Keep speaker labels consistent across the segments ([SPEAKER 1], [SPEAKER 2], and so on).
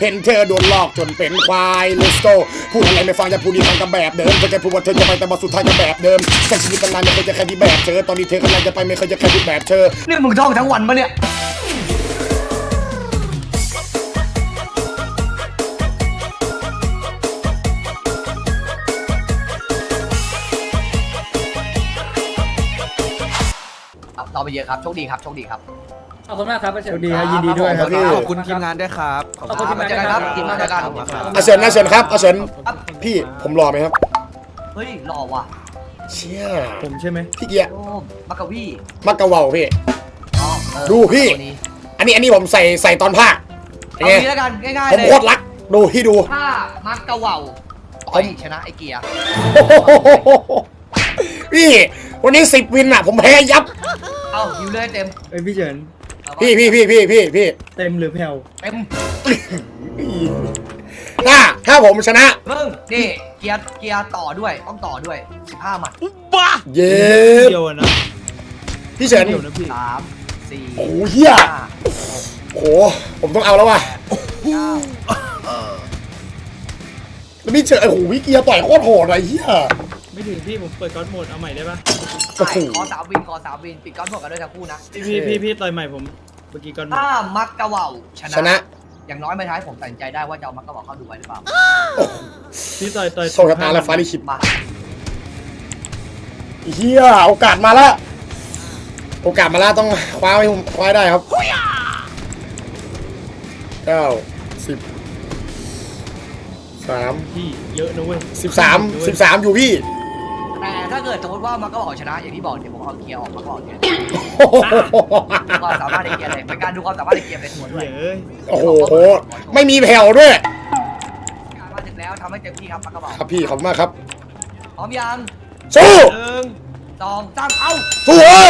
[SPEAKER 1] เห็นเธอโดนหลอกจนเป็นควาย let's go พูดอะไรไม่ฟังอย่าพูดดีฟังกับแบบเดิมเธอแค่พูดว่าเธอจะไปแต่ว่าสุดท้ายก็แบบเดิมใช้ชีวิตตั้งนานไม่เคยจะแค่ที่แบบเธอตอนนี้เธอกำลังจะไปไม่เคยจะแค่ที่แบบเธอ
[SPEAKER 2] นี่มึงท่องทั้งวันปะเนี่ยต่อไปเยอะครับโชคดีครับโชคดีครับ
[SPEAKER 3] ขอบคุณมากครับอาเฉิ
[SPEAKER 4] ส
[SPEAKER 3] น
[SPEAKER 4] วัสดีครับยินดีด้วยครับพี่
[SPEAKER 5] ขอบคุณทีมงานด้วยครับ
[SPEAKER 3] ขอบคุณทีมงาน
[SPEAKER 2] เจอกันครับทีมงานเจอกัน
[SPEAKER 1] อาเฉินอาเฉินครับอาเฉินพี่ผมรอไหมครับ
[SPEAKER 2] เฮ้ยหล่อว่ะ
[SPEAKER 1] เชี่ย
[SPEAKER 4] ผมใช่ไหม
[SPEAKER 1] พี่เกียร์
[SPEAKER 2] โอ้มักกะวี่
[SPEAKER 1] มักกะเวาพี่
[SPEAKER 2] อ๋อเออ
[SPEAKER 1] ดูพี่
[SPEAKER 2] ตัวนี้
[SPEAKER 1] อันนี้อันนี้ผมใส่ใส่ตอนภาคเป็น
[SPEAKER 2] เอา
[SPEAKER 1] ไง
[SPEAKER 2] งี้แล้วกันง่าย
[SPEAKER 1] ผ
[SPEAKER 2] ๆ
[SPEAKER 1] ม
[SPEAKER 2] เลย
[SPEAKER 1] โคตรรักดูพี่ดู
[SPEAKER 2] ถ้ามักกะเหว่าต่อยชนะไอเกียร์
[SPEAKER 1] พี่วันนี้สิบวินอะ ผมแพ้ยับ
[SPEAKER 2] เอ้าฮิวเลยเต็ม
[SPEAKER 4] เอ้ยพี่เฉิน
[SPEAKER 2] เอาวะ
[SPEAKER 1] พี่พี่พี่พี่พี่พี่
[SPEAKER 4] เต็มหรือแผ่ว
[SPEAKER 2] เต็ม
[SPEAKER 1] ถ้าถ้าผมชนะ
[SPEAKER 2] เพิ่งนี่เกียร์เกียร์ต่อด้วยต้องต่อด้วย15หมัด
[SPEAKER 1] เย้
[SPEAKER 4] เดียวอะนะ
[SPEAKER 1] พี่เฉิน
[SPEAKER 4] เดียวนะพี่
[SPEAKER 2] สามสี่
[SPEAKER 1] โอ้โหเหี้ย
[SPEAKER 2] ห้า
[SPEAKER 1] โอ้โหผมต้องเอาแล้วว่ะ
[SPEAKER 2] เก้า
[SPEAKER 1] แล้วพี่เฉินโอ้โหพี่เกียร์ต่อยโคตรโหดเลยเฮีย
[SPEAKER 4] ไม่ถึงพี่ผมเปิดก๊อตโหมดเอาใหม่ได้ปะ
[SPEAKER 1] โอ้
[SPEAKER 2] ใช่
[SPEAKER 1] โห
[SPEAKER 2] ขอสามวินขอสามวินปิดก้อนพวกกันด้วยทั้งคู่นะ
[SPEAKER 4] พี่พี่พี่พี่ต่อยใหม่ผม เมื่อกี้ก๊อตโหมด
[SPEAKER 2] ถ้ามักกะเหว่าชนะ
[SPEAKER 1] ชนะ
[SPEAKER 2] อย่างน้อยไม่ท้ายผมตัดสินใจได้ว่าจะเอามักกะเหว่าเข้าดูไว้หรือเปล่า
[SPEAKER 4] พี่ต่อยต่อย
[SPEAKER 1] โชคชะตาและฟ้าลิขิต
[SPEAKER 2] มา
[SPEAKER 1] เฮียโอกาสมาแล้วโอกาสมาแล้วต้องคว้าไว้คว้าให้ได้ครับเก้าสิบสาม
[SPEAKER 4] พี่เยอะนะเว้ย
[SPEAKER 1] สิบสามสิบสามอยู่พี่
[SPEAKER 2] แต่ถ้า เกิดสมมติว่ามักกะเหว่าชนะ อย่างที่บอกเดี๋ยวผมเอาเกียร์ออกมักกะเหว่าเกียร์
[SPEAKER 1] โอ้โห
[SPEAKER 2] ดูความสามารถในเกียร์เลยเป็นการดูความสามารถในเกียร์เป็นหัวด้วย
[SPEAKER 4] เฮ้ย
[SPEAKER 1] โอ้โห ไม่มีแผ่วด้วย
[SPEAKER 2] การมาถึงแล้วทำให้เต็มที่ครับมักกะเหว่า
[SPEAKER 1] ครับพี่ขอบคุณมากครับ
[SPEAKER 2] พร้อมยัง
[SPEAKER 1] สู้
[SPEAKER 2] หนึ่งสองสามเอ้า
[SPEAKER 1] สู้เอ้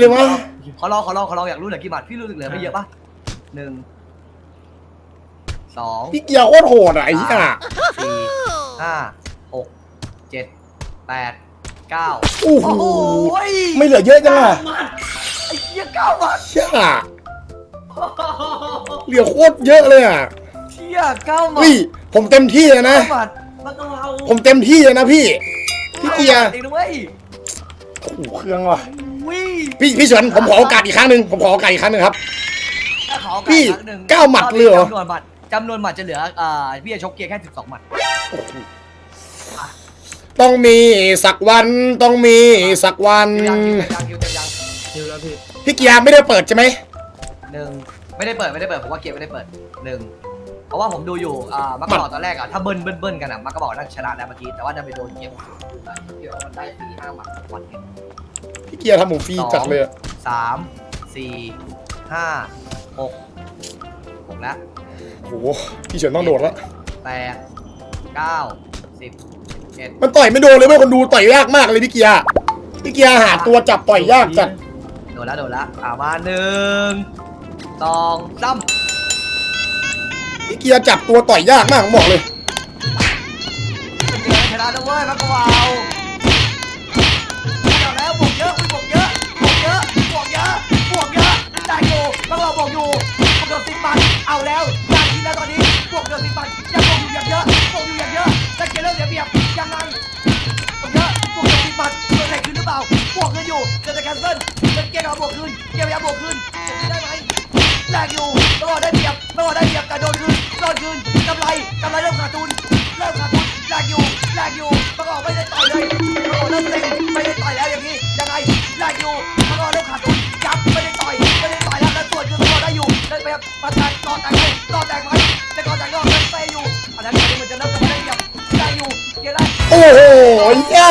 [SPEAKER 1] เช็
[SPEAKER 2] ค
[SPEAKER 1] มันไม่ตายเลยวะ
[SPEAKER 2] ขอลองขอลองขอลองอยากรู้เหลือกี่บาทพี่รู้สึกเหลือไม่เยอะปะหนึ่งสอง
[SPEAKER 1] พี่เกียร์โคตรโหดอะไอ้เหี้ย
[SPEAKER 2] สี่ห้าหกเจ็ดแปดเก้า
[SPEAKER 1] โอ้โห
[SPEAKER 2] โอ้ย
[SPEAKER 1] ไม่เหลือเยอะจังอะ
[SPEAKER 2] ไอ้เหี้ยเก้าบาท
[SPEAKER 1] เชี่ยเหลือโคตรเยอะเลยอะ
[SPEAKER 2] เชี่ยเก้าบาท
[SPEAKER 1] วิผมเต็มที่เลยนะ
[SPEAKER 2] เก้าบาทมันก็เรา
[SPEAKER 1] ผมเต็มที่เลยนะพี่ พี่เกียร์
[SPEAKER 2] เองด้วย
[SPEAKER 1] โอ้โหเครื่องว่ะ
[SPEAKER 2] วิ
[SPEAKER 1] พี่พี่เฉินผมขอโอกาสอีกครั้งหนึ่งผมขอโอกาสอีกครั้งหนึ่งครับ
[SPEAKER 2] ถ้าขอ
[SPEAKER 1] พี่
[SPEAKER 2] ครั้งหนึ่ง
[SPEAKER 1] เก้าหมัดเลยเหรอ
[SPEAKER 2] จำนวนหมัดจำนวนหมัดจะเหลืออ่าพี่จะชกเกียร์แค่สิบสองหมัด
[SPEAKER 1] ต้องมีสักวันต้องมีสักวัน
[SPEAKER 2] ยังยังยังยังยัง
[SPEAKER 4] ฮิวแล้วพี่
[SPEAKER 1] พี่เกียร์ไม่ได้เปิดใช่ไหม
[SPEAKER 2] หนึ่งไม่ได้เปิดไม่ได้เปิดผมว่าเกียร์ไม่ได้เปิดหนึ่งเพราะว่าผมดูอยู่อ่ามักกะบอกตอนแรกอะถ้าเบิ้ลเบิ้ลเบิ้ลกันอะมักกะบอกน่าจะชนะแล้วเมื่อกี้แต่ว่าดันไปโดนเกียร์ดูไปเกียร์มันได้สี่ห้าหมัดวันเนี่ย
[SPEAKER 1] พี่ เกียร์ทำผมฟรีจัดเลยอะ
[SPEAKER 2] สามสี่ห้าหกหกแล้ว
[SPEAKER 1] โอ้โหพี่เฉินต้องโดดแล้ว
[SPEAKER 2] แปดเก้าสิบเอ็ด
[SPEAKER 1] มันต่อยไม่โดนเลยเว้ยคนดูต่อยยากมากเลยพี่เกียร์พี่เกียร์หาตัวจับต่อยยากจัด
[SPEAKER 2] โดนแล้วโดนแล้วอ่ามาหนึ่งสองสาม
[SPEAKER 1] พี่เกียร์จับตัวต่อยยากมากผมบอกเลย
[SPEAKER 2] เจอชนะแล้วเว้ยมักกะวาวเอาแล้วบวกเยอะอุ้ย อยู่มักกะวาบวกอยู่บวกเกือบสิบมันเอาแล้วได้ทีแล้วตอนนี้บวกเกือบสิบมันยังบวกอยู่อย่างเยอะบวกอยู่อย่างเยอะแต่เกมเริ่มเสียเปรียบยังไงบวกเยอะบวกเกือบสิบมันเกิดอะไรขึ้นหรือเปล่าบวกเงินอยู่เกิดจะแคนเซิลเป็นเกมเอาบวกคืนเกมพยายามบวกคืนบวกคืนได้ไหมแลกอยู่ตลอดได้เปรียบตลอดได้เปรียบแต่โดนคืนโดนคืนกำไรกำไรเริ่มขาดทุนเริ่มขาดทุนแลกอยู่แลกอยู่ประกอบไม่ได้ต่อยเลย
[SPEAKER 1] โหย่า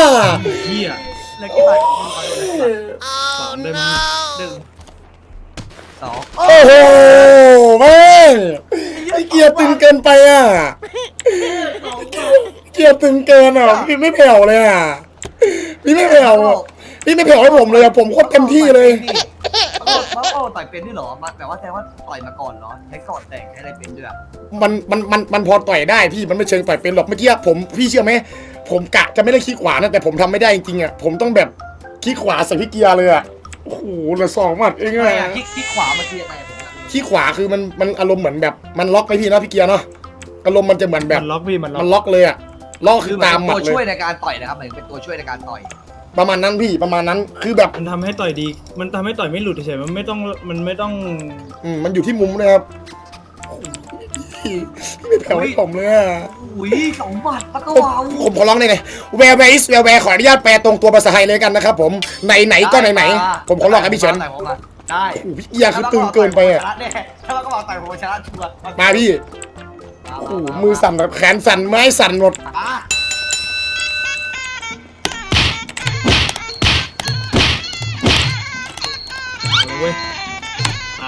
[SPEAKER 4] เฮีย
[SPEAKER 2] เหลือกี่บาท
[SPEAKER 4] สอนได้มั้ง
[SPEAKER 2] หนึ่งสอง
[SPEAKER 1] โอ้โหแม่งไอ้เกียร์ตึงเกินไปอะเกียร์ตึงเกินอะพี่ไม่แผ่วเลยอะพี่ไม่แผ่วอะพี่ไม่แผ่วให้ผมเลยอะผมโคตรเต็มที่เลย
[SPEAKER 2] เขาเขาเขาต่อยเป็นด้วยเหรอมาแต่ว่าแสดงว่าต่อยมาก่อนเหรอใช้สอดแตกใช้อะไรเป็นด้วยอะ
[SPEAKER 1] มันมันมันมันพอต่อยได้พี่มันไม่เชิงต่อยเป็นหรอกเมื่อกี้ผมพี่เชื่อไหม ผมกะจะไม่ได้ขี้ขวานะแต่ผมทำไม่ได้จริงๆอะผมต้องแบบขี้ขวาใส่พี่เกียร์เลยอะโอ้โหเหละสองหมัดเอง
[SPEAKER 2] ทำไม
[SPEAKER 1] อะ
[SPEAKER 2] อะคิกคิกขวามันคือยังไงผมอะ
[SPEAKER 1] ขี้ขวาคือมันมันอารมณ์เหมือนแบบมันล็อกไปพี่เนาะพี่เกียร์เนาะอารมณ์มันจะเหมือนแบบ
[SPEAKER 4] มันล็อกพี่มันล็อ
[SPEAKER 1] มัน
[SPEAKER 4] ก
[SPEAKER 1] ล็อกเลยอะล็อก
[SPEAKER 2] คื
[SPEAKER 1] คืออ
[SPEAKER 2] เหมือน
[SPEAKER 1] ตาม
[SPEAKER 2] เป็น
[SPEAKER 1] หมั
[SPEAKER 2] ตั
[SPEAKER 1] ด
[SPEAKER 2] ว
[SPEAKER 1] เล
[SPEAKER 2] ช่วย
[SPEAKER 1] ย
[SPEAKER 2] ในการต่อยนะครับเหมือนเป็นตัวช่วยในการต่อย
[SPEAKER 1] ประมาณนั้นพี่ประมาณนั้นคือแบบ
[SPEAKER 4] มันทำให้ต่อยดี มันทำให้ต่อยไม่หลุดเฉยๆมันไม่ต้องมันไม่ต้อง
[SPEAKER 1] อืมมันอยู่ที่มุมนะครับโอ้โหพี่พี่ ไม่แผ่วให้ผมเลยอะ
[SPEAKER 2] อุ้ยสองบาทปะก
[SPEAKER 1] ผม
[SPEAKER 2] วาว
[SPEAKER 1] ผมขอร้องได้ไงแวร์แวร์อิสแวร์แวร์ขออนุญาตแปลตรงตัวภาษาไทยเลยกันนะครับผมไหนไหนก็ไหนไหนผมขอร้องครับพี่เฉิน
[SPEAKER 2] ต่อยผมอะได้
[SPEAKER 1] โอ้โหพี่เกียร์คือตึงเกินไปอะ
[SPEAKER 2] ชนะแน่ถ้ามันก็บอกต่อยผมชนะชัวร์
[SPEAKER 1] มาพี่โอ้โหมือสั่นแบบแขนสั่นไม้สั่นหมด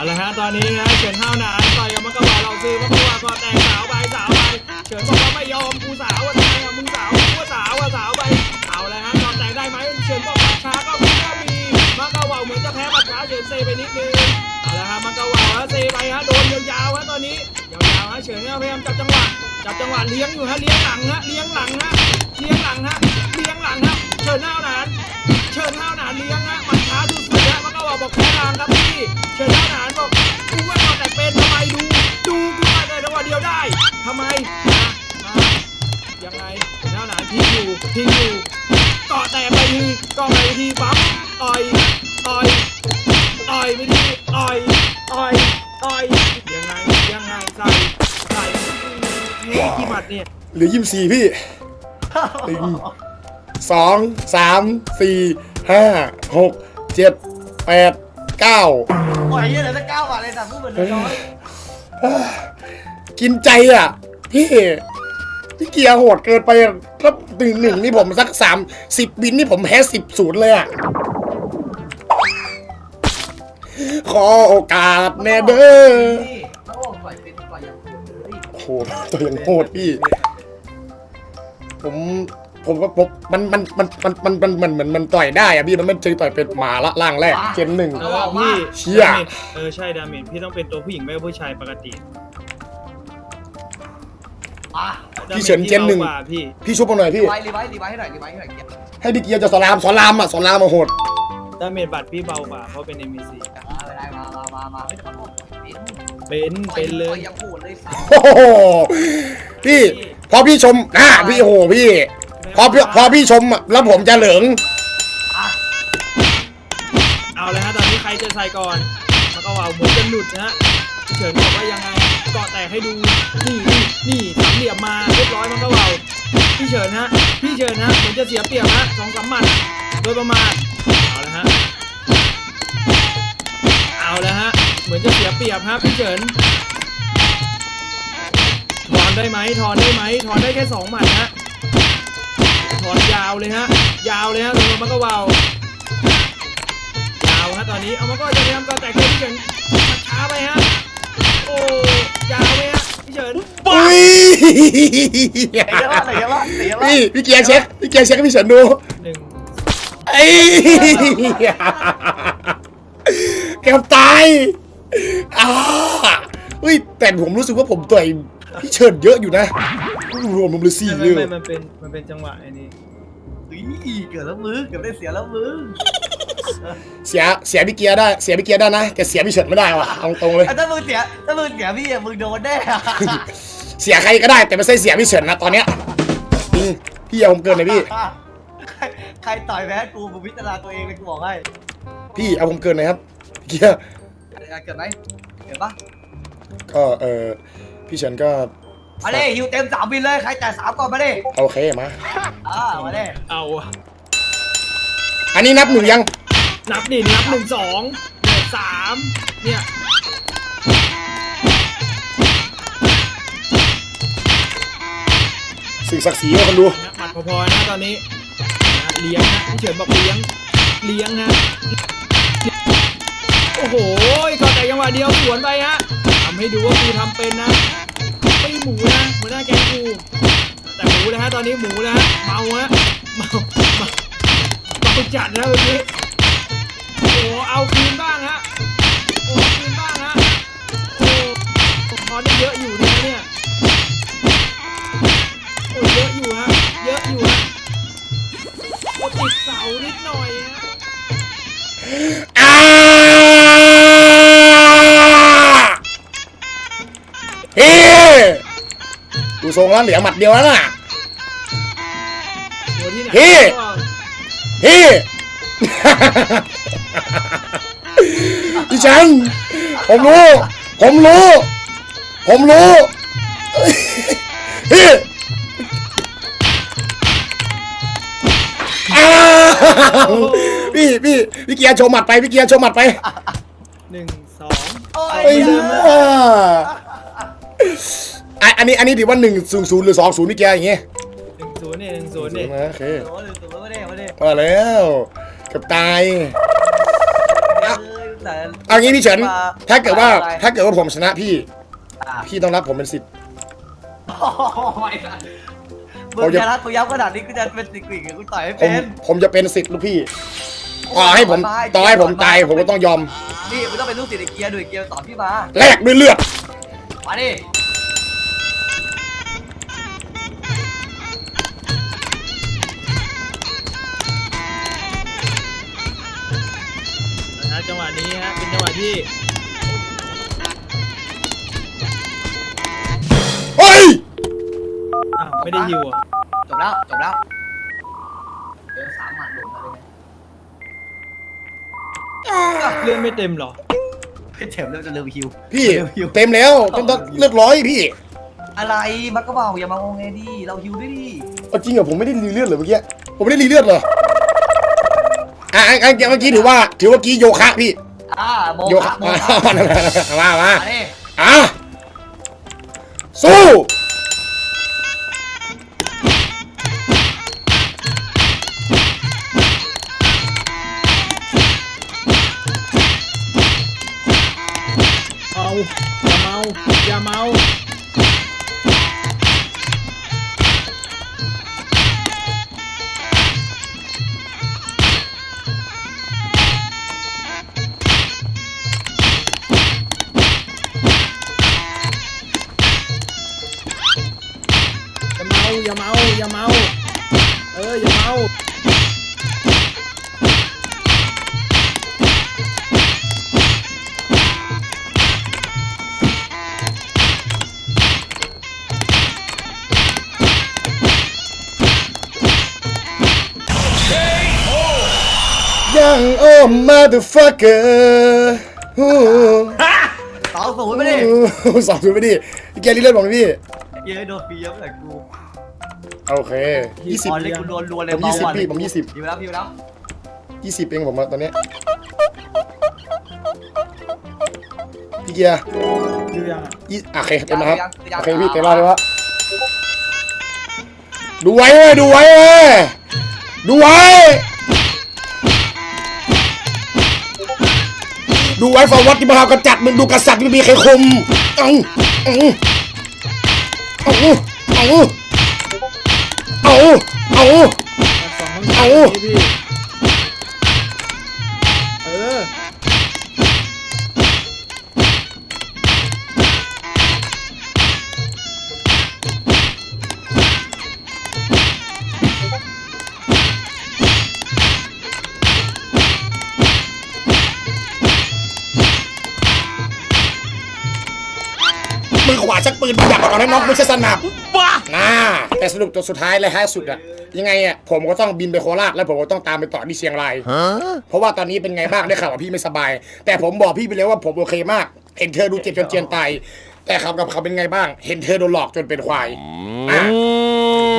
[SPEAKER 4] ละฮะตอนนี้นะเฉินห้าวหนานต่อยกับมักกะวาเราซื้อมักกะว่าก็แต่งสาวไปสาวไปเฉินบอกว่าไม่ยอมกูสาวอะไมอะมึงสาวกูก็สาวอะสาวไปเอาละฮะก่อนแต่งได้ไหมเฉินบอกว่าช้าก็มีก็มีมักกะวาเหมือนจะแพ้ปัดช้าเฉินเซไปนิดนึงเอาละฮะมักกะว่าฮะเซไปฮะโดนยาวๆฮะตอนนี้ยาวๆฮะเฉินเนี่ยพยายามจับจังหวะจับจังหวะเลี้ยงอยู่ฮะเลี้ยงหลังฮะเลี้ยงหลังฮะเลี้ยงหลังฮะเลี้ยงหลังฮะเฉินห้าวหนาน เชิญห้าวหนานเลี้ยงฮะมันช้าสุดๆฮะมันก็บอกบอกแพ้ทางครับพี่ เชิญห้าวหนานบอกกูว่าตอนแต่เป็นทำไมดู ดูกูมาแต่จังหวะเดียวได้ทำไมมามายังไงเท้าวหนานทิ้งอยู่ทิ้งอยู่เกาะแต่ไปทีเกาะไปทีปั๊มต่อยต่อยต่อยไปทีต่อยต่อยต่อยยังไงยังไงใส่ใส่เฮ้ยกี่หมัดเนี่ย
[SPEAKER 1] เหลือยี่สิบสี่พี่ ตึง สองสามสี่ห้าหกเจ็ดแปดเก้า
[SPEAKER 2] ปล่อยเยอะเลยสักเก้าบาทเลยแต่พูดเหมือนน้อย
[SPEAKER 1] กินใจอะ พี่พี่เกียร์โหดเกินไปอะถ้าหนึ่งหนึ่งนี่ผมสักสามสิบบินนี่ผมแพ้สิบศูนย์เลยอะขอโอกาสแน่เด้อ
[SPEAKER 2] นี่เขาบอกปล่อยเป็นปล่อยอย่างโหดเลย
[SPEAKER 1] โอ้โหตัวยังโหดพี่ ผม ผมก็พบมันมันมันมันมันมันมันเหมือนมันต่อยได้อะพี่มันไม่เคยต่อยเป็นหมาละล่างแรกเจนหนึ่ง
[SPEAKER 4] เล้วพี่
[SPEAKER 1] เชี่ย
[SPEAKER 4] เออใช่ดามินพี่ต้องเป็นตัวผู้หญิงไม่ใช่ผู้ชายปกติ
[SPEAKER 1] พี่เฉินเจนหนึ่ง
[SPEAKER 4] ว่าพี่
[SPEAKER 1] พี่ชุบมหน่อย
[SPEAKER 2] รี
[SPEAKER 1] พี่
[SPEAKER 2] ไวรีไวรีไวให้หน่อยรีไวให้หน่อยเก็บ
[SPEAKER 1] ให้พี่เกียร์จะสลามสลามอะสลามมาโหด
[SPEAKER 4] ดามินบัตรพี่เบากว่าเพราะเป็นเอ็
[SPEAKER 2] มซีปไมามามามาเม่มันโหดเป็น
[SPEAKER 4] เป็นเลย
[SPEAKER 2] อยั
[SPEAKER 1] เพี่พอพี่ชมอะพี่โอ้โหพี่ พอพี่พอพี่ชมอะแล้วผมจะเหลิง
[SPEAKER 2] อะ
[SPEAKER 4] เอาเลยฮะตอนนี้ใครจะใส่ก่อนมันก็ว่าหมุนจะหลุดนะฮะเฉินบอกว่ายังไงเกาะแตกให้ดูนี่นี่นี่สามเหลี่ยมมาเรียบร้อยมันก็ว่าพี่เฉินฮะพี่เฉินฮะเหมือนจะเสียเปรียบฮะสองสามหมัดโดยประมาณเอาเลยฮะเอาแล้วฮะเหมือนจะเสียเปรียบฮะพี่เฉินถอนได้ไหมถอนได้ไหมถอนได้แค่สองหมัดฮะ ถอนยาวเลยฮะ ยาวเลยฮะสำหรับมันก็ว่ายาวฮะตอนนี้เอามาก็จะพยายามก็แต่เกมพี่เฉินมาช้าไปฮะ โอ้ยาวไหมฮะพี่เฉิน
[SPEAKER 1] อุ้ย
[SPEAKER 2] เสียเยอะมากเสียเยอะมากเสียเยอะมาก
[SPEAKER 1] พี่พี่เกียร์เช็คพี่เกียร์เช็คให้พี่เฉินดู
[SPEAKER 4] หนึ่ง
[SPEAKER 1] ไอ้เกือบตายอ้า เฮ้ยแต่ผมรู้สึกว่าผมต่อยพี่เฉินเยอะอยู่นะรวมรวมเลยสี่
[SPEAKER 4] ไม่
[SPEAKER 1] เล
[SPEAKER 4] ไม่
[SPEAKER 1] ย
[SPEAKER 4] ไม่มันเป็นมันเป็นจังหวะไอ้นี่
[SPEAKER 2] เฮ้ยเกือบแล้วมึงเกือบได้เสียแล้วมึง
[SPEAKER 1] เสียเสียพี่เกียร์ได้เสียพี่เกียร์ได้นะแต่เสียพี่เฉินไม่ได้ว่ะเอาตรงเลย
[SPEAKER 2] ถ้ามึงเสียถ้ามึงเสียพี่อะมึงโดนแน่อะ
[SPEAKER 1] เสียใครก็ได้แต่ไม่ใช่เสียพี่เฉินนะตอนเนี้ยจริงพี่เอาผมเกินเลยพี่
[SPEAKER 2] ใครใครต่อยแพ้กูมึงพิจารณาตัวเองเลยกูบอกให้
[SPEAKER 1] พี่เอาผมเกินเลยครับพี่เกียร์
[SPEAKER 2] อะไรเกิดไหมเกิดปะ
[SPEAKER 1] ก็เออพี่เฉินก็
[SPEAKER 2] มาดิฮิวเต็มสามบินเลยใครจ่ายสามก่อนมาดิ
[SPEAKER 1] โอเคมา
[SPEAKER 2] อ่ามาดิ
[SPEAKER 4] เอาอะ
[SPEAKER 1] อันนี้นับหนึ่งยัง
[SPEAKER 4] นับดินับหนึ่งสองเนี่ยสามเนี่ย
[SPEAKER 1] สิ่งศักดิ์ศรีว่าคนดู
[SPEAKER 4] นะหมัดพอๆนะตอนนี้นะเลี้ยงนะพี่เฉินบอกเลี้ยง เลี้ยงนะ โอ้โหก็แต่จังหวะเดียวสวนไปฮะทำให้ดูว่ากูทำเป็นนะไม่หมูนะหัวหน้าแกงกูแต่หมูนะฮะตอนนี้หมูนะฮะเมาฮะเมาเมาเมาจัดนะเมื่อกี้โอ้โหเอาคืนบ้างฮะโอ้คืนบ้างฮะโอ้พอได้เยอะอยู่นะเนี่ย
[SPEAKER 1] ทรงแล้วเหลือหมัดเดียวแล้วน่ะ
[SPEAKER 4] โอ้ที่ไหน
[SPEAKER 1] พี่
[SPEAKER 4] ก็
[SPEAKER 1] พี่พี่ชันผมรู้ ผมรู้ ผมรู้พี่อ้าวพี่พี่พี่เกียร์โชว์หมัดไปพี่เกียร์โชว์หมัดไป
[SPEAKER 4] หนึ่งสอง
[SPEAKER 2] โอ้ย
[SPEAKER 1] ไอ้เหี้ย อะอันนี้อันนี้ถือว่าหนึ่งศูนย์ศูนย์หรือสองศูนย์พี่เกียร์อย่างงี้
[SPEAKER 4] หนึ่งศูนย์เนี่ยหนึ่งศูนย์เนี่ย
[SPEAKER 1] โอเค
[SPEAKER 2] โอ้ยตัวไม่ได้ไม่ได้
[SPEAKER 1] มาแล้วเกับตาย
[SPEAKER 2] เอ้ยแต่
[SPEAKER 1] เอางี้พี่เฉิน
[SPEAKER 2] มา
[SPEAKER 1] ถ้าเกิดว่า
[SPEAKER 2] อะไร
[SPEAKER 1] ถ้าเกิดว่าผมชนะพี่
[SPEAKER 2] อะ
[SPEAKER 1] พี่ต้องรับผมเป็นสิทธิ์
[SPEAKER 2] โอ้ยมึงจะรักกูยับขนาดนี้กูจะเป็นสิ่งสิ่งกูต่อยให้
[SPEAKER 1] ผม
[SPEAKER 2] เป็น
[SPEAKER 1] ผมจะเป็นสิทธิ์ลูกพี่ต่อให้ผมต่อให้ผมตายผมก็ต้องยอม
[SPEAKER 2] นี่มึงต้องเป็นลูกศิษย์ไอ้เกียร์ด้วยเกียร์สอนพี่มา
[SPEAKER 1] แลกด้วยเลือด
[SPEAKER 2] มาดิ
[SPEAKER 4] จังหวะนี้ฮะเป็นจังหวะที่
[SPEAKER 1] เฮ้ย
[SPEAKER 4] อ้าวไม่ได้ฮิวอะ
[SPEAKER 2] จบแล้ว จบแล้วเดินสามหมัดหลุดมาเลย
[SPEAKER 4] เลื่อนไม่เต็มเหรอ
[SPEAKER 2] พี่เฉมเริ่มจะเริ่มฮิว
[SPEAKER 1] พี่
[SPEAKER 2] เริ่มฮิว
[SPEAKER 1] เต็มแล้วต้องต้องเลือดร้อยพี่
[SPEAKER 2] อะไรมักกะเบาอย่ามางงไงดิเราฮิวด้วยดิ
[SPEAKER 1] เอาจริงเหรอผมไม่ได้รีเลือดเหรอเมื่อกี้ผมไม่ได้รีเลือดเหรอ อะอะอะเมื่อกี้ถือว่า ถือว่ากี้โยคะพี่
[SPEAKER 2] อ่าโม
[SPEAKER 1] โย
[SPEAKER 2] คะ
[SPEAKER 1] คะ
[SPEAKER 2] โม
[SPEAKER 1] มา
[SPEAKER 2] คะ
[SPEAKER 1] มามามา
[SPEAKER 2] มาดิ
[SPEAKER 1] อะสู้
[SPEAKER 4] เอา อย่าเมาอย่าเมาอย่าเมา เอออย่าเมา
[SPEAKER 1] ยังโอ้ motherfucker ฮู้
[SPEAKER 2] สองศูนย์มาดิ
[SPEAKER 1] สองศูนย์ไปดิพี่แกรีเลือดผมนะพี่
[SPEAKER 2] เย้โดนปีเยอะเลยกู
[SPEAKER 1] โอเคยี่สิบ
[SPEAKER 2] อ๋อเล่นกูรัวรัวๆเลย
[SPEAKER 1] ผมยี่สิบพี่ผมยี่สิบ
[SPEAKER 2] อยู่แล้วพี่อยู่แล้ว
[SPEAKER 1] ยี่สิบเองผมอะตอนเนี้ยพี่เกียร์
[SPEAKER 4] ดูยังอะ
[SPEAKER 1] ยี่โอเคเต็มแล้วครับโอเคพี่เต็มแล้วเลยว่าดูไว้เว้ยดูไว้เว้ยดูไว้ดูไว้ฟอร์วัดที่มาหากระจัดมึงดูกษัตริย์ที่ไม่มีใครคุมเอาเอาเอาเอา เอาเอาเอา
[SPEAKER 4] น็อ
[SPEAKER 1] กไม่ใช่สนับบ้าน่าแต่สรุปตัวสุดท้ายเลยท้ายสุดอะยังไงอะผมก็ต้องบินไปโคราชแล้วผมก็ต้องตามไปต่อที่เชียงรายเพราะว่าตอนนี้เป็นไงบ้างได้ข่าวว่าพี่ไม่สบาย แต่ผมบอกพี่ไปแล้วว่าผมโอเคมากเห็นเธอดูเจ็บจนเจียนตายแต่เขากับเขาเป็นไงบ้าง เห็นเธอโดนหลอกจนเป็นควาย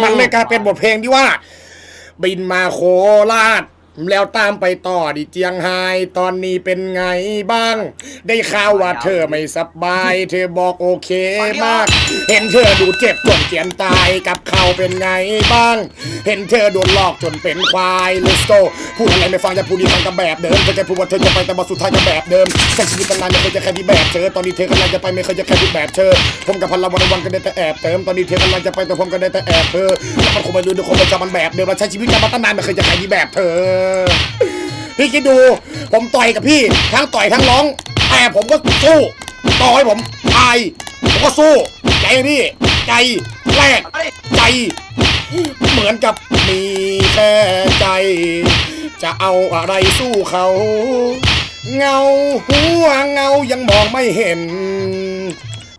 [SPEAKER 1] มันเลยกลายเป็นบทเพลงที่ว่า บินมาโคราช แล้วตามไปต่อดิเจียงไฮ้ตอนนี้เป็นไงบ้าง ได้ข่าวว่าเธอไม่สบาย เธอบอกโอเคมาก เห็นเธอดูเจ็บจนเจียนตายกับเขาเป็นไงบ้าง เห็นเธอโดนหลอกจนเป็นควาย let's go พูดอะไรไม่ฟังจะพูดดีฟังกับแบบเดิมเธอแค่พูดว่าเธอจะไปแต่ว่าสุดท้ายก็แบบเดิมใช้ชีวิตตั้งนานไม่เคยจะแค่ที่แบบเธอตอนนี้เธอกำลังจะไปไม่เคยจะแค่ที่แบบเธอผมกับพันละวันวันก็ได้แต่แอบเติมตอนนี้เธอกำลังจะไปแต่ผมก็ได้แต่แอบเธอแล้วมันคงไม่รู้ทุกคนมันจะมันแบบเดิมเราใช้ชีวิตกันมาตั้งนานไม่เคยจะแค่ที่แบบเธอพี่คิดดู ผมต่อยกับพี่ ทั้งต่อยทั้งร้อง แต่ผมก็สู้ ต่อให้ผมตาย ผมก็สู้ ใจพี่ ใจแรก ใจ เหมือนกับมีแค่ใจ จะเอาอะไรสู้เขา เงาหัวเงายังมองไม่เห็น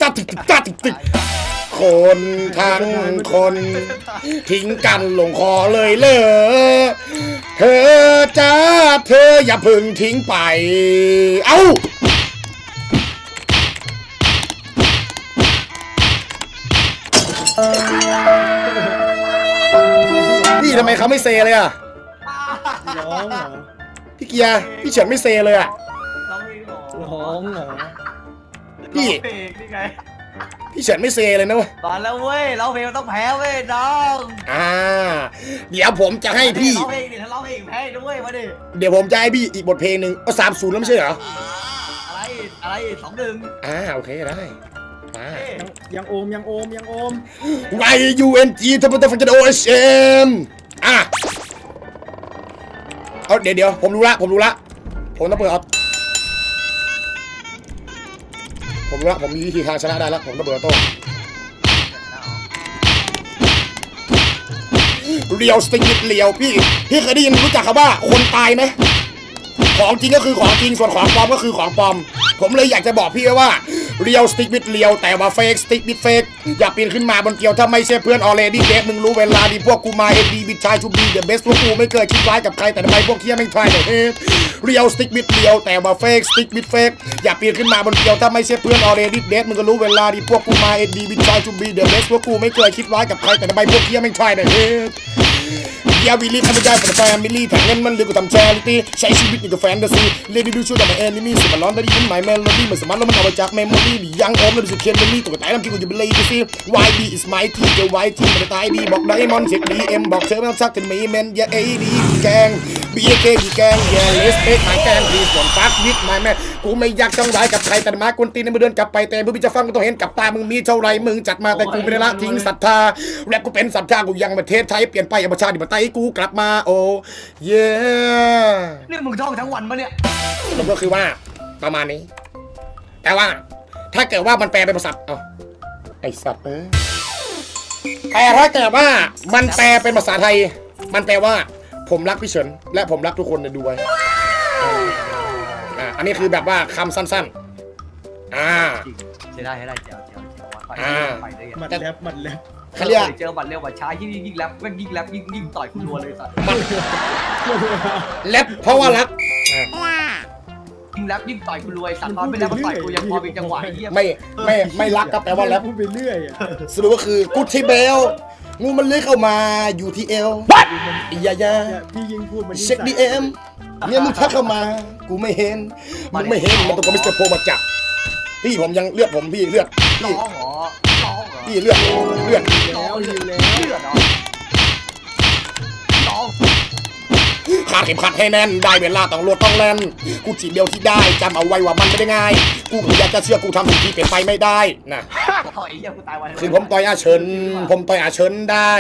[SPEAKER 1] ตัดติดตัดติดติด คนทั้งคน ทิ้งกันลงคอเลยเลยเธอจ้าเธออย่าพึ่งทิ้งไป เอ้าพี่ทำไมเขาไม่เซเลยอะ
[SPEAKER 4] ร้องเหรอ
[SPEAKER 1] พี่เกียร์พี่เฉินไม่เซเลยอะ
[SPEAKER 2] ร้องเพลงเหรอ
[SPEAKER 4] ร้องเหรอ
[SPEAKER 1] พี่
[SPEAKER 2] ร้องเพลงนี่ไง
[SPEAKER 1] พี่เฉินไม่เซเลยนะเว้ย
[SPEAKER 2] ตอนแล้วเว้ยร้องเพลงมันต้องแพ้เว้ยน้อง
[SPEAKER 1] อ่า เดี๋ยวผมจะให้พี่
[SPEAKER 2] ร้องเพลงดิถ้าร้องเพลงแพ้ด้วยมาดิ
[SPEAKER 1] เดี๋ยวผมจะให้พี่อีกบทเพลงหนึ่งก็สามศูนย์แล้วไม่ใช่เหรอ
[SPEAKER 2] อะไร อะไรสองหนึ่ง
[SPEAKER 1] อ่าโอเคได้มา
[SPEAKER 2] เอ้ย
[SPEAKER 4] ยังยังโอมยังโอมยังโอม
[SPEAKER 1] Y U N G ทับทับทับ O S M อะเอาเดี๋ยวเดี๋ยวผมรู้ละผมรู้ละผมต้องเปิดเอ ผมรู้ละผมมีวิธีทางชนะได้แล้วผมระเปิดอโต้เรียวสติงนิดเรียวพี่พี่เคยได้ยินรู้จักคำว่าคนตายไหมของจริงก็คือของจริงส่วนของปลอมก็คือของปลอม ผมเลยอยากจะบอกพี่ว่า เรียวสติ๊กบิดเรียวแต่ว่าเฟกสติ๊กบิดเฟกอย่าปีนขึ้นมาบนเกียวถ้าไม่ใช่เพื่อนออเรดี้เดมึงรู้เวลาดีพวกกูมาเอ็ดีบิดชายชูบีเดอะเบสพวกกูไม่เคยคิดร้ายกับใครแต่ทำไมพวกเคียไม่ทายเลยเฮ้เรียวสติ๊กบิดเรียวแต่ว่าเฟกสติ๊กบิดเฟกอย่าปีนขึ้นมาบนเกียวถ้าไม่ใช่เพื่อนออเรดี้เดมึงก็รู้เวลาดีพวกกูมาเอ็ดีบิดชายชูบีเดอะเบสพวกกูไม่เคยคิดร้ายกับใครแต่ทำไมพวกเคียไม่ทายเลยเฮ้ อย่าวิลลี่ทำไม่ได้ฝันแฟมิลี่แต่เงินมันเลือกกูทำแชริตี้ใช้ชีวิตอยู่กับแฟนตาซีเลดี้ดูช่วยแต่ไม่เอนนี่สิมาร้อนได้ยินไหมเมโลดี้มันสมารถแล้วมันเอาไปจากเมมโมรี่ยังโอมแล้วดูสิเคนเบลลี่ตัวตายน้ำกินกูจะเป็นเลยดูสิ YB is my team เจอ YT มันจะตายดีบอกไดมอนด์เช็คดีเอ็มบอกเธอไม่ต้องซักถึงมีเมนอย่าเอดี แกง BK ดีแกงอย่าเลสเอ็กมาแกงพีส่วนฟักวิดมาแม่กูไม่อยากจ้องร้ายกับใครแต่มากวนตีนในมือเดินกลับไปแต่เพื่อจะฟังกูต้องเห็นกับตามึงมีเท่าไรมึงจัดมาแต่กูไม่ได้ละทิ้งศรัทธาแรปกูเป็นศรัทธากูยังประเทศไทยเปลี่ยนไปเอาประชาธิปไตยกูกลับมาโอ้เย่
[SPEAKER 2] นี่มึงท่องทั้งวันปะเนี่ย
[SPEAKER 1] สรุปก็คือว่าประมาณนี้ แต่ว่าถ้าเกิดว่ามันแปลเป็นภาษาเอ้าไอสัตว์เอ้ยแต่ถ้าเกิดว่ามันแปลเป็นภาษาไทย มันแปลว่า ผมรักพี่เฉินและผมรักทุกคนในด้วยอ่าอันนี้คือแบบว่าคำสั้นๆ อ่า
[SPEAKER 2] ใช้ได้ใช้ได้เจียวเจียวเจียวไป
[SPEAKER 1] อ่า
[SPEAKER 2] ไปเลย
[SPEAKER 4] หมัดแลบหมัดแลบ
[SPEAKER 1] เขาเรียก
[SPEAKER 2] เจอบัตรเร็วบัตรช้ายิ่งยิ่งแรปแม่งยิ่งแรปยิ่งยิ่งต่อยคุณรัวเลยสัตว์
[SPEAKER 1] แลบเพราะว่ารักอ่า
[SPEAKER 2] ยิ่งแรปยิ่งต่อยคุณรวยสัตว์ตอนไม่แรปมันต่อยกูยังพอมีจังหวะไอ้เหี้ย
[SPEAKER 1] ไม่ไม่ไม่รักก็แปลว่าแลบ
[SPEAKER 4] พูดไปเรื่อยอะ
[SPEAKER 1] สรุปก็คือกูที่เบลงูมันเลื้อยเข้ามาอยู่ที่เอวอย่ายา
[SPEAKER 4] เนี่ยพี่ยิงพูดมัน
[SPEAKER 1] เช็คดีเอ็มเนี่ยมึงทักเข้ามา กูไม่เห็นมึงไม่เห็นมันต้องกับมิสเตอร์โพมาจับพี่ผมยังเลือดผมพี่เลือด
[SPEAKER 2] ร้
[SPEAKER 1] พี่
[SPEAKER 2] องเหรอร้องเหรอ
[SPEAKER 1] พี่เลือดเลือด
[SPEAKER 4] แล้วยิงแล้ว
[SPEAKER 2] เลือดเหรอร้อง
[SPEAKER 1] ขาดเข็มขัดให้แน่น ได้เวลาต้องรวดต้องแล่นกูจีบเดียวที่ได้จำเอาไว้ว่ามันไม่ได้ง่าย กูก็อยากจะเชื่อกูทำสิ่งที่เป็นไปไม่ได้นะ
[SPEAKER 2] ต่อยไอ้เหี้ยกูตายวัน
[SPEAKER 1] คือผมต่อยอาเฉิน ผมต่อยอาเฉินได้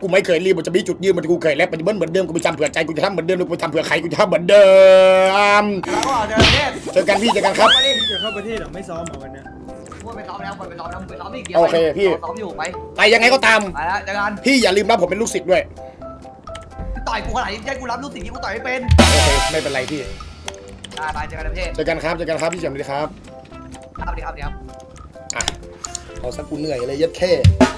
[SPEAKER 1] กูไม่เคยรีบมันจะมีจุดยืนมันกูเคยแล้วมันจะเหมือนเดิมกูไปทำเผื่อใจกูจะทำเหมือนเดิมกูไปทำเผื่อใครกูจะทำเหมือนเดิม
[SPEAKER 2] แล้วก็เดินเทพ
[SPEAKER 1] เจอกันพี่เจอกันครับ
[SPEAKER 2] ไปดิ
[SPEAKER 4] พี่จะเข้าประเทศเหรอไม่ซ้อมเหรอวันเนี้ย
[SPEAKER 2] พูดไปซ้อมแล้วไปซ้อมแล้วไปซ้อมอีกเดี
[SPEAKER 1] โอเคพี่
[SPEAKER 2] ซ้อมอยู่ไป
[SPEAKER 1] แต่ยังไงก็ตาม
[SPEAKER 2] ไปแล้วเจอกัน
[SPEAKER 1] พี่อย่าลืมรับผมเป็นลูกศิษย์ด้วย
[SPEAKER 2] ต่อยกูขนาดนี้ใช่กูรับลูกศิษย์ที่กูต่อยไม่เป็น
[SPEAKER 1] โอเคไม่เป็นไรพี่
[SPEAKER 2] ได้ไปเจอกันในประเทศ
[SPEAKER 1] เจอกันครับเจอกันครับพี่เฉินสวัสดีครับ
[SPEAKER 2] ครับดีครับดีครับ
[SPEAKER 1] อะเอาสักกูเหนื่อยเลยยัดแค่
[SPEAKER 2] กู